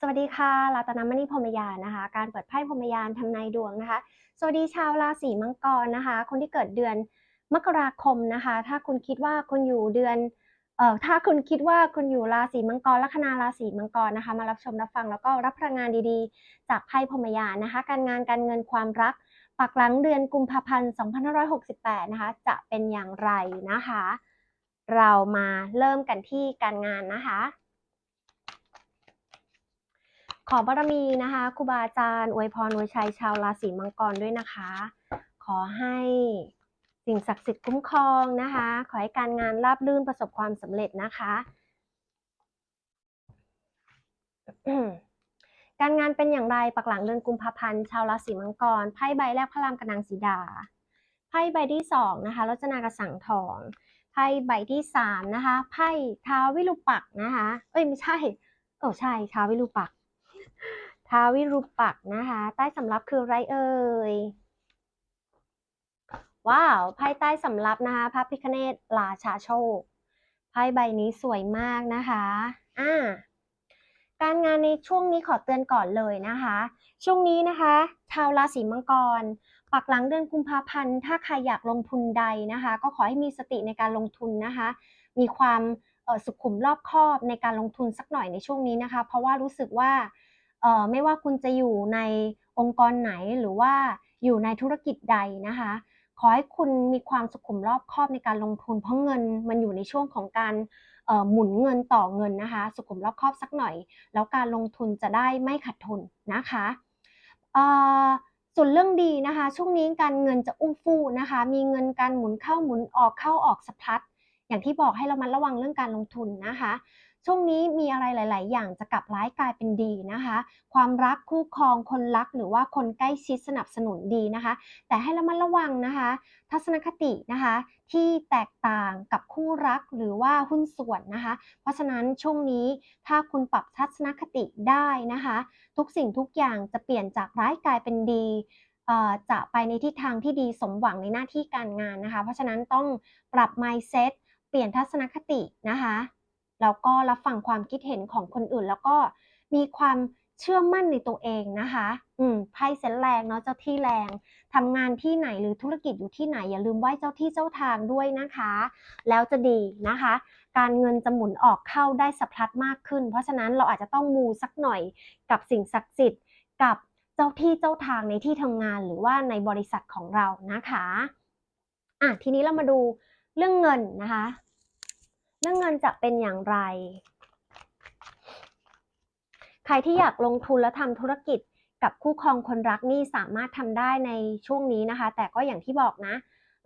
สวัสดีค่ะรัตนมณีพรมยานนะคะ การเปิดไพ่พรมยานทำนายดวงนะคะ สวัสดีชาวราศีมังกรนะคะ คนที่เกิดเดือนมกราคมนะคะ ถ้าคุณคิดว่าคุณอยู่เดือนเอ่อถ้าคุณคิดว่าคุณอยู่ราศีมังกรลัคนาราศีมังกรนะคะ มารับชมรับฟังแล้วก็รับพลังงานดีๆ จากไพ่พรมยานนะคะ การงานการเงินความรัก ปักหลังเดือนกุมภาพันธ์2568 นะคะ จะเป็นอย่างไรนะคะ เรามาเริ่มกันที่การงานนะคะ ขอบารมีนะคะครูบาอาจารย์อวยพรอวยชัยชาวราศีมังกรด้วยนะคะ ขอให้สิ่งศักดิ์สิทธิ์คุ้มครองนะคะ ขอให้การงานราบรื่นประสบความสำเร็จนะคะ การงานเป็นอย่างไรปักหลังเดือนกุมภาพันธ์ชาวราศีมังกรไพ่ใบแรกพระรามกระนางสีดาไพ่ใบที่สองนะคะรจนากระสังทองไพ่ใบที่สามนะคะไพ่ท้าววิรูปักนะคะ เอ้ยไม่ใช่เออใช่ท้าววิรูปัก ทาววิรูปักนะคะ ใต้สำรับคือไรเอ่ย ว้าวไพ่ใต้สำรับนะคะพระพิคเนตราชาโชคไพ่ใบนี้สวยมากนะคะอ่าการงานในช่วงนี้ขอเตือนก่อนเลยนะคะ ช่วงนี้นะคะ ชาวราศีมังกร ปักหลังเดือนกุมภาพันธ์ ถ้าใครอยากลงทุนใดนะคะ ก็ขอให้มีสติในการลงทุนนะคะ มีความออสุขุมรอบคอบในการลงทุนสักหน่อยในช่วงนี้นะคะ เพราะว่ารู้สึกว่า ไม่ว่าคุณจะอยู่ในองค์กรไหนหรือว่าอยู่ในธุรกิจใดนะคะ ขอให้คุณมีความสุขุมรอบคอบในการลงทุน เพราะเงินมันอยู่ในช่วงของการหมุนเงินต่อเงินนะคะ สุขุมรอบคอบสักหน่อย แล้วการลงทุนจะได้ไม่ขาดทุนนะคะส่วนเรื่องดีนะคะ ช่วงนี้การเงินจะอุ้ฟู่นะคะ มีเงินการหมุนเข้าหมุนออกเข้าออกสะพัดอย่างที่บอกให้เรามาระวังเรื่องการลงทุนนะคะ ช่วงนี้มีอะไรหลาย ๆ อย่างจะกลับร้ายกลายเป็นดีนะคะ ความรักคู่ครองคนรักหรือว่าคนใกล้ชิดสนับสนุนดีนะคะ แต่ให้ระมัดระวังนะคะ ทัศนคตินะคะที่แตกต่างกับคู่รักหรือว่าหุ้นส่วนนะคะ เพราะฉะนั้นช่วงนี้ถ้าคุณปรับทัศนคติได้นะคะ ทุกสิ่งทุกอย่างจะเปลี่ยนจากร้ายกลายเป็นดีจะไปในทิศทางที่ดีสมหวังในหน้าที่การงานนะคะ เพราะฉะนั้นต้องปรับ mindset เปลี่ยนทัศนคตินะคะ แล้วก็รับฟังความคิดเห็นของคนอื่น แล้วก็มีความเชื่อมั่นในตัวเองนะคะ อืม ไพ่เซนแรงเนาะ เจ้าที่แรงทำงานที่ไหนหรือธุรกิจอยู่ที่ไหน อย่าลืมไหว้เจ้าที่เจ้าทางด้วยนะคะ แล้วจะดีนะคะ การเงินจะหมุนออกเข้าได้สะพัดมากขึ้น เพราะฉะนั้นเราอาจจะต้องมูสักหน่อยกับสิ่งศักดิ์สิทธิ์ กับเจ้าที่เจ้าทางในที่ทำงานหรือว่าในบริษัทของเรานะคะ อะ ทีนี้เรามาดูเรื่องเงินนะคะ รื่องเงินจะเป็นอย่างไร ใครที่อยากลงทุนและทำธุรกิจกับคู่ครองคนรักนี่สามารถทำได้ในช่วงนี้นะคะ แต่ก็อย่างที่บอกนะ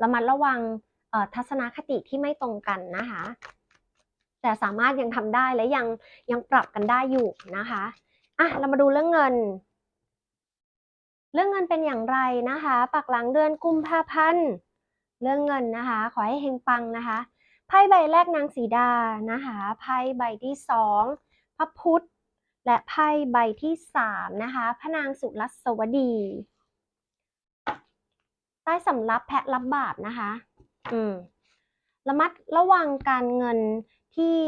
ระมัดระวังทัศนคติที่ไม่ตรงกันนะคะ แต่สามารถยังทำได้และยังยังปรับกันได้อยู่นะคะอะเรามาดูเรื่องเงิน เรื่องเงินเป็นอย่างไรนะคะ ปักหลังเดือนกุมภาพันธ์เรื่องเงินนะคะ ขอให้เฮงปังนะคะ ไพ่ใบแรกนางสีดานะคะไพ่ใบที่สองพระพุธและไพ่ใบที่สามนะคะพระนางสุรัสวดี ใต้สำรับแพะรับบาปนะคะ อืมระมัดระวังการเงินที่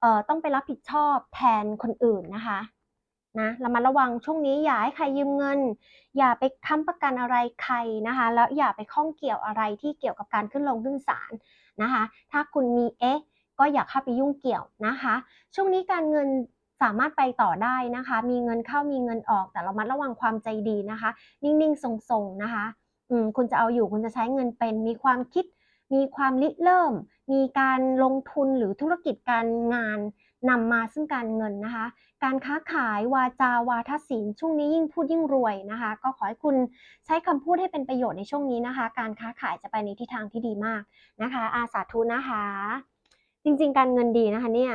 เอ่อต้องไปรับผิดชอบแทนคนอื่นนะคะ นะระมัดระวังช่วงนี้อย่าให้ใครยืมเงิน อย่าไปค้ำประกันอะไรใครนะคะ แล้วอย่าไปข้องเกี่ยวอะไรที่เกี่ยวกับการขึ้นลงขึ้นศาลนะคะ ถ้าคุณมีเอ๊ะก็อย่าเข้าไปยุ่งเกี่ยวนะคะ ช่วงนี้การเงินสามารถไปต่อได้นะคะ มีเงินเข้ามีเงินออกแต่เรามัดระวังความใจดีนะคะ นิ่งๆทรงๆนะคะอืมคุณจะเอาอยู่คุณจะใช้เงินเป็นมีความคิด มีความริเริ่ม มีการลงทุนหรือธุรกิจการงาน นำมาซึ่งการเงินนะคะ การค้าขายวาจาวาทศิลป์ช่วงนี้ยิ่งพูดยิ่งรวยนะคะ ก็ขอให้คุณใช้คำพูดให้เป็นประโยชน์ในช่วงนี้นะคะ การค้าขายจะไปในทิศทางที่ดีมากนะคะ อาสาธุนะคะ จริงๆ การเงินดีนะคะเนี่ย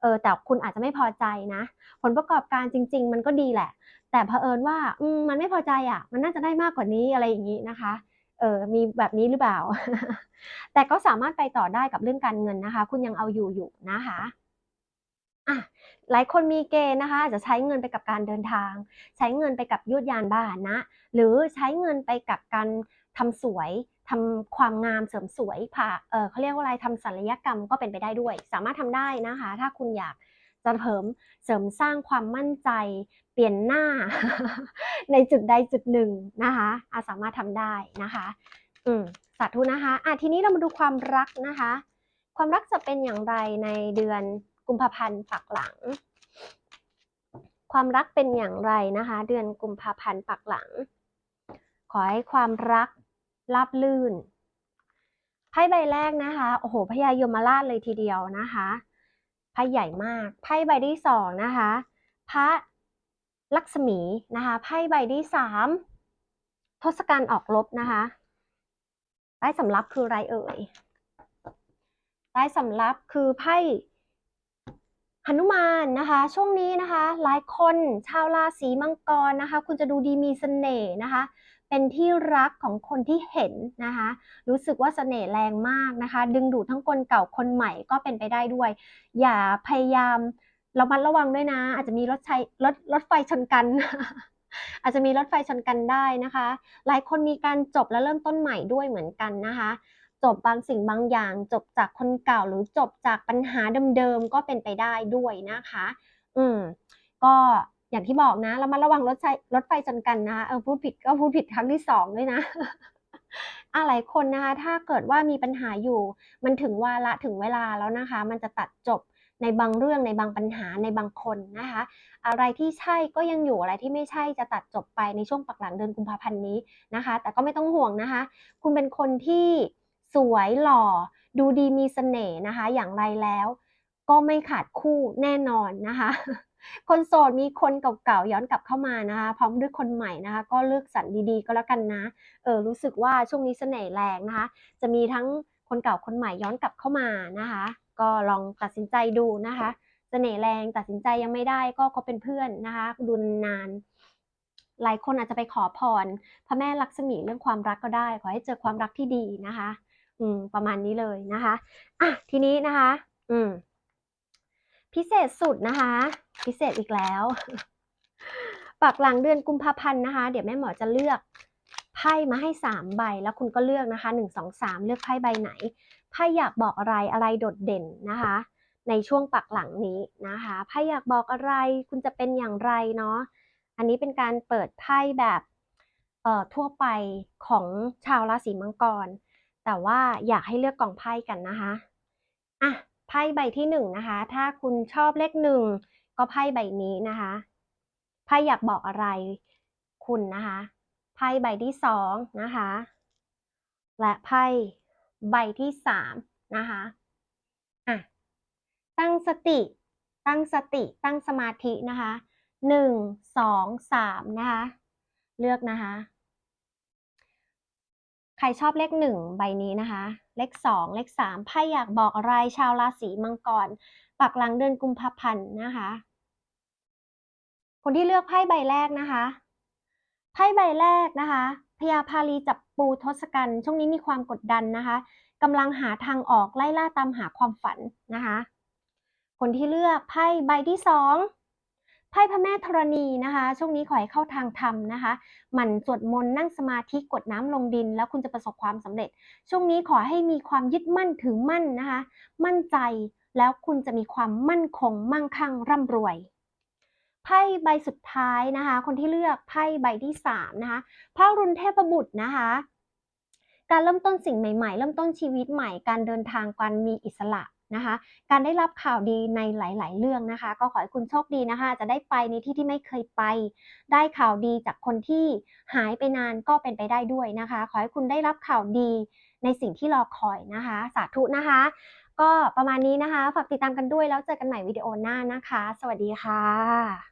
เออแต่คุณอาจจะไม่พอใจนะ ผลประกอบการจริง ๆ มันก็ดีแหละ แต่เผอิญว่าอืมมันไม่พอใจอะ มันน่าจะได้มากกว่านี้อะไรอย่างนี้นะคะเออมีแบบนี้หรือเปล่า แต่ก็สามารถไปต่อได้กับเรื่องการเงินนะคะ คุณยังเอาอยู่อยู่นะคะ อะหลายคนมีเกณฑ์นะคะ จะใช้เงินไปกับการเดินทาง ใช้เงินไปกับยวดยานบ้านนะ หรือใช้เงินไปกับการทำสวยทำความงามเสริมสวยผ่าเออเขาเรียกว่าอะไรทำศัลยกรรมก็เป็นไปได้ด้วย สามารถทำได้นะคะ ถ้าคุณอยากจะเสริมเสริมสร้างความมั่นใจ เปลี่ยนหน้า ในจุดใดจุดหนึ่งนะคะอาสามารถทำได้นะคะ อืมสาธุนะคะอะทีนี้เรามาดูความรักนะคะ ความรักจะเป็นอย่างไรในเดือน กุมภาพันธ์ปักหลัง ความรักเป็นอย่างไรนะคะ เดือนกุมภาพันธ์ปักหลัง ขอให้ความรักราบลื่นไพ่ใบแรกนะคะโอ้โหพญายมราชเลยทีเดียวนะคะไพ่ใหญ่มากไพ่ใบที่สองนะคะพระลักษมีนะคะไพ่ใบที่สามทศกัณฐ์ออกรบนะคะใต้สำรับคือไรเอ่ยใต้สำรับคือไพ่ หนุมานนะคะ ช่วงนี้นะคะ หลายคนชาวราศีมังกรนะคะ คุณจะดูดีมีเสน่ห์นะคะ เป็นที่รักของคนที่เห็นนะคะ รู้สึกว่าเสน่ห์แรงมากนะคะ ดึงดูดทั้งคนเก่าคนใหม่ก็เป็นไปได้ด้วย อย่าพยายามระมัดระวังด้วยนะ อาจจะมีรถใช้รถรถไฟชนกัน อาจจะมีรถไฟชนกันได้นะคะ หลายคนมีการจบและเริ่มต้นใหม่ด้วยเหมือนกันนะคะ จบบางสิ่งบางอย่าง จบจากคนเก่าหรือจบจากปัญหาเดิมๆก็เป็นไปได้ด้วยนะคะ อืม ก็อย่างที่บอกนะเรามาระวังรถไฟรถไฟชนกันนะคะเออพูดผิดก็พูดผิดครั้งที่สองด้วยนะอะหลายคนนะคะถ้าเกิดว่ามีปัญหาอยู่ มันถึงวาระถึงเวลาแล้วนะคะ มันจะตัดจบในบางเรื่องในบางปัญหาในบางคนนะคะ อะไรที่ใช่ก็ยังอยู่อะไรที่ไม่ใช่จะตัดจบไปในช่วงปักหลังเดือนกุมภาพันธ์นี้นะคะ แต่ก็ไม่ต้องห่วงนะคะ คุณเป็นคนที่ สวยหล่อ ดูดีมีเสน่ห์นะคะ อย่างไรแล้ว ก็ไม่ขาดคู่แน่นอนนะคะ คนโสดมีคนเก่าๆย้อนกลับเข้ามานะคะ พร้อมด้วยคนใหม่นะคะ ก็เลือกสรรดีๆก็แล้วกันนะ เออรู้สึกว่าช่วงนี้เสน่ห์แรงนะคะ จะมีทั้งคนเก่าคนใหม่ย้อนกลับเข้ามานะคะ ก็ลองตัดสินใจดูนะคะ เสน่ห์แรงตัดสินใจยังไม่ได้ก็เขาเป็นเพื่อนนะคะดูนานๆหลายคนอาจจะไปขอพรพระแม่ลักษมีเรื่องความรักก็ได้ ขอให้เจอความรักที่ดีนะคะ อืมประมาณนี้เลยนะคะอะทีนี้นะคะ อืม พิเศษสุดนะคะ พิเศษอีกแล้วปักหลังเดือนกุมภาพันธ์นะคะ เดี๋ยวแม่หมอจะเลือกไพ่มาให้สามใบแล้วคุณก็เลือกนะคะหนึ่งสองสามเลือกไพ่ใบไหนไพ่อยากบอกอะไรอะไรโดดเด่นนะคะ ในช่วงปักหลังนี้นะคะไพ่อยากบอกอะไรคุณจะเป็นอย่างไรเนาะอันนี้เป็นการเปิดไพ่แบบเอ่อทั่วไปของชาวราศีมังกร แต่ว่าอยากให้เลือกกล่องไพ่กันนะคะอะไพ่ใบที่หนึ่งนะคะ ถ้าคุณชอบเลขหนึ่งก็ไพ่ใบนี้นะคะไพ่อยากบอกอะไรคุณนะคะไพ่ใบที่สองนะคะ และไพ่ใบที่สามนะคะอะตั้งสติ ตั้งสติตั้งสมาธินะคะหนึ่งสองสามนะคะ เลือกนะคะ ใครชอบเลขหนึ่งใบนี้นะคะ เลขสองเลขสามไพ่อยากบอกอะไรชาวราศีมังกร ปักหลังเดือนกุมภาพันธ์นะคะ คนที่เลือกไพ่ใบแรกนะคะไพ่ใบแรกนะคะพญาพาลีจับปูทศกัณฐ์ช่วงนี้มีความกดดันนะคะกำลังหาทางออกไล่ล่าตามหาความฝันนะคะ คนที่เลือกไพ่ใบที่สอง ไพ่พระแม่ธรณีนะคะ ช่วงนี้ขอให้เข้าทางธรรมนะคะหมั่นสวดมนต์นั่งสมาธิกดน้ำลงดิน แล้วคุณจะประสบความสำเร็จ ช่วงนี้ขอให้มีความยึดมั่นถือมั่นนะคะ มั่นใจแล้วคุณจะมีความมั่นคง มั่งคั่งร่ำรวยไพ่ใบสุดท้ายนะคะ คนที่เลือกไพ่ใบที่สามนะคะพระรุนเทพบุตรนะคะการเริ่มต้นสิ่งใหม่ ๆ เริ่มต้นชีวิตใหม่ การเดินทางการมีอิสระ นะคะ การได้รับข่าวดีในหลาย ๆ เรื่องนะคะ ก็ขอให้คุณโชคดีนะคะ จะได้ไปในที่ที่ไม่เคยไป ได้ข่าวดีจากคนที่หายไปนานก็เป็นไปได้ด้วยนะคะ ขอให้คุณได้รับข่าวดีในสิ่งที่รอคอยนะคะ สาธุนะคะ ก็ประมาณนี้นะคะ ฝากติดตามกันด้วยแล้วเจอกันใหม่วิดีโอหน้านะคะ สวัสดีค่ะ